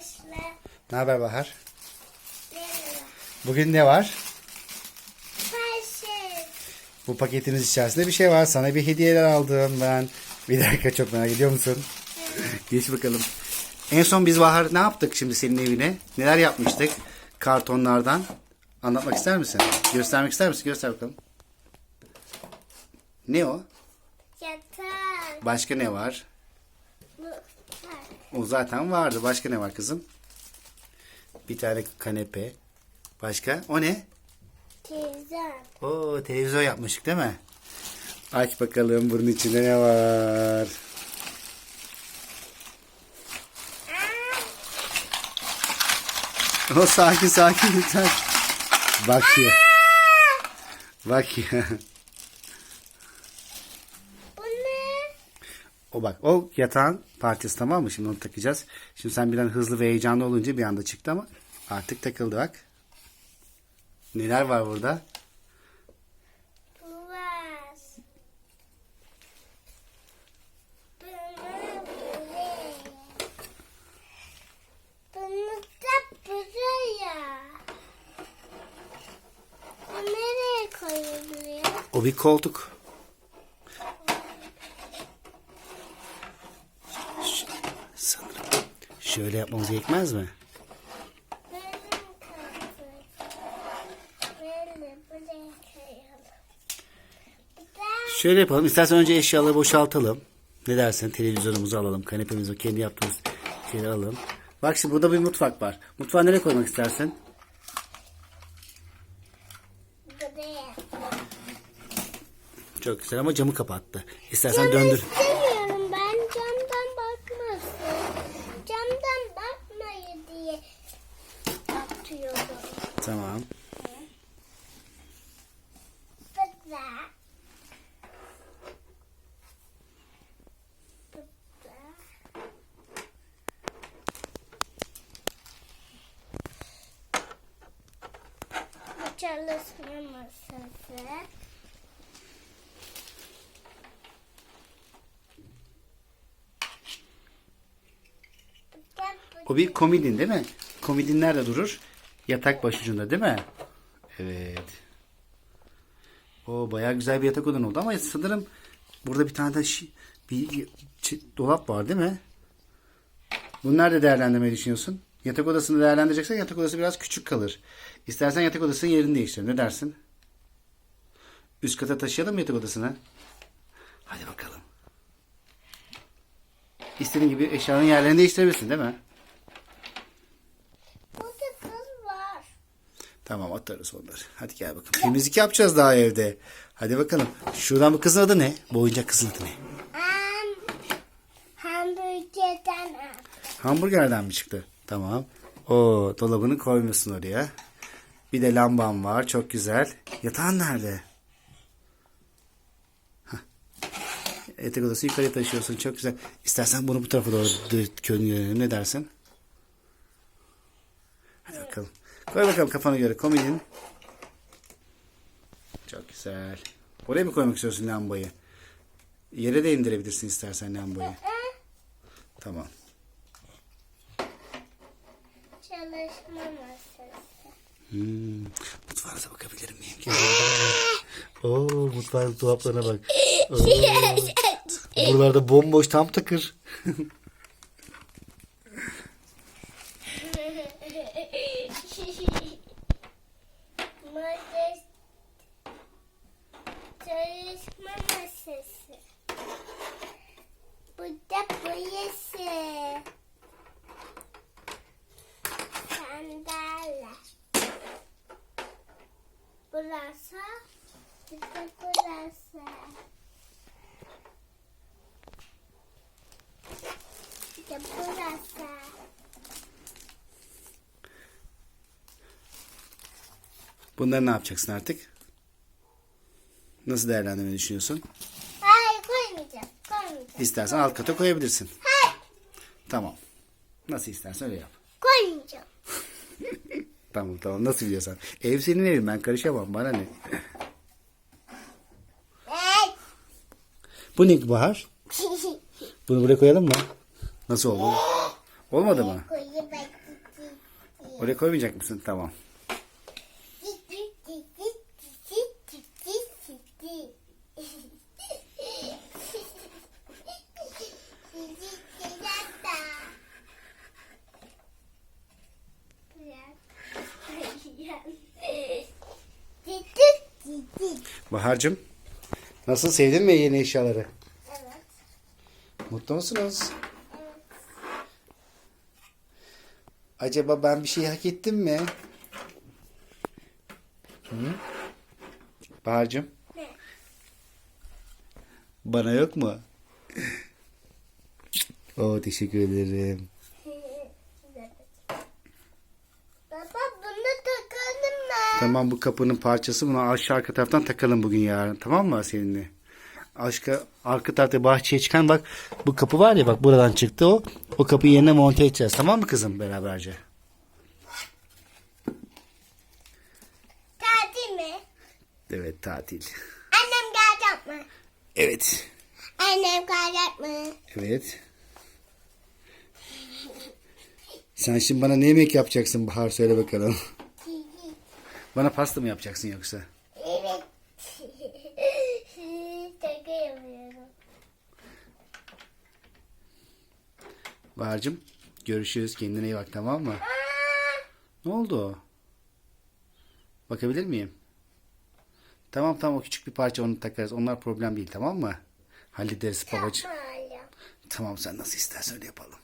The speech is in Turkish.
arkadaşlar. Ne haber Bahar? Merhaba. Bugün ne var? Paşa. Bu paketimiz içerisinde bir şey var. Sana bir hediyeler aldım ben. Bir dakika çok merak ediyor musun? Geç bakalım. En son biz Bahar ne yaptık şimdi senin evine? Neler yapmıştık? Kartonlardan. Anlatmak ister misin? Göstermek ister misin? Göster bakalım. Ne o? Yatak. Başka ne var? O zaten vardı. Başka ne var kızım? Bir tane kanepe. Başka? O ne? Televizyon. Oo televizyon yapmıştık değil mi? Aç bakalım bunun içinde ne var? O sakin sakin lütfen. Bak ya. Bak ya. Bu ne? O bak o yatağın parçası tamam mı? Şimdi onu takacağız. Şimdi sen bir an hızlı ve heyecanlı olunca bir anda çıktı ama artık takıldı bak. Neler var burada? O bir koltuk. Ş- sanırım şöyle yapmamız gerekmez mi? Şöyle yapalım. İstersen önce eşyaları boşaltalım. Ne dersin? Televizyonumuzu alalım. Kanepemizi kendi yaptığımız şeyleri alalım. Bak şimdi burada bir mutfak var. Mutfağı nereye koymak istersin? buraya. Çok güzel ama camı kapattı. İstersen döndür. İstemiyorum ben camdan bakmasın. Camdan bakmayı diye atıyorum. Tamam. Burada. Burada. Bu çalışma masası. O bir komodin değil mi? Komodin nerede durur? Yatak başucunda değil mi? Evet. O bayağı güzel bir yatak odan oldu ama sanırım burada bir tane de şi- bir dolap var değil mi? Bunu nerede değerlendirmeyi düşünüyorsun? Yatak odasını değerlendireceksen yatak odası biraz küçük kalır. İstersen yatak odasının yerini değiştir. Ne dersin? Üst kata taşıyalım yatak odasını? Hadi bakalım. İstediğin gibi eşyaların yerlerini değiştirebilirsin değil mi? Burada kız var. Tamam atarız onları. Hadi gel bakalım. Temizlik yapacağız daha evde. Hadi bakalım. Şuradan bu kızın adı ne? Bu oyuncak kızın adı ne? Ham, hamburgerden. Hamburgerden mi çıktı? Tamam. O dolabını koymuşsun oraya. Bir de lamban var. Çok güzel. Yatağın nerede? Hah. Yatak odası yukarıya taşıyorsun. Çok güzel. İstersen bunu bu tarafa doğru dönelim. Ne dersin? Hadi bakalım. Koy bakalım kafana göre. Komedin. Çok güzel. Oraya mı koymak istiyorsun lambayı? Yere de indirebilirsin istersen lambayı. Tamam. Çalışma masası. Hmm. Mutfağınıza bakabilir miyim? Gel. Oo, mutfağın dolaplarına bak. Oo. Buralarda bomboş tam takır. Masası. Çalışma masası. Bu da burası. Sandalye. Burası. Bir de burası. Bir de burası. Bunları ne yapacaksın artık? Nasıl değerlendirmeyi düşünüyorsun? Hayır koymayacağım. Koymayacağım. İstersen alt kata koyabilirsin. Hayır Tamam. Nasıl istersen öyle yap. koymayacağım. Tamam tamam nasıl biliyorsan. Ev senin evin ben karışamam bana ne. Evet. Bu ne Bahar? Bunu buraya koyalım mı? Nasıl oldu? Olmadı mı? Oraya koymayacak mısın? Tamam. Bahar'cığım nasıl sevdin mi yeni eşyaları? Evet. Mutlu musunuz? Acaba ben bir şey hak ettim mi? Hı? Bahar'cığım Ne? bana yok mu? Oo teşekkür ederim. Baba bunu takalım mı? Tamam bu kapının parçası bunu aşağı arka taraftan takalım bugün yarın. Tamam mı seninle? Aşka arka tarafta bahçeye çıkan bak bu kapı var ya bak buradan çıktı o. O kapıyı yerine monte edeceğiz. Tamam mı kızım beraberce? Tatil mi? Evet tatil. Annem gelecek mi? Evet. Annem gelecek mi? Evet. Sen şimdi bana ne yemek yapacaksın Bahar söyle bakalım. Bana pasta mı yapacaksın yoksa? Evet. Şaka yapıyorum. Bahar'cığım görüşürüz kendine iyi bak tamam mı? Ne oldu? Bakabilir miyim? Tamam tamam o küçük bir parça onu takarız. Onlar problem değil tamam mı? Hallederiz babacığım. Tamam sen nasıl istersen öyle yapalım.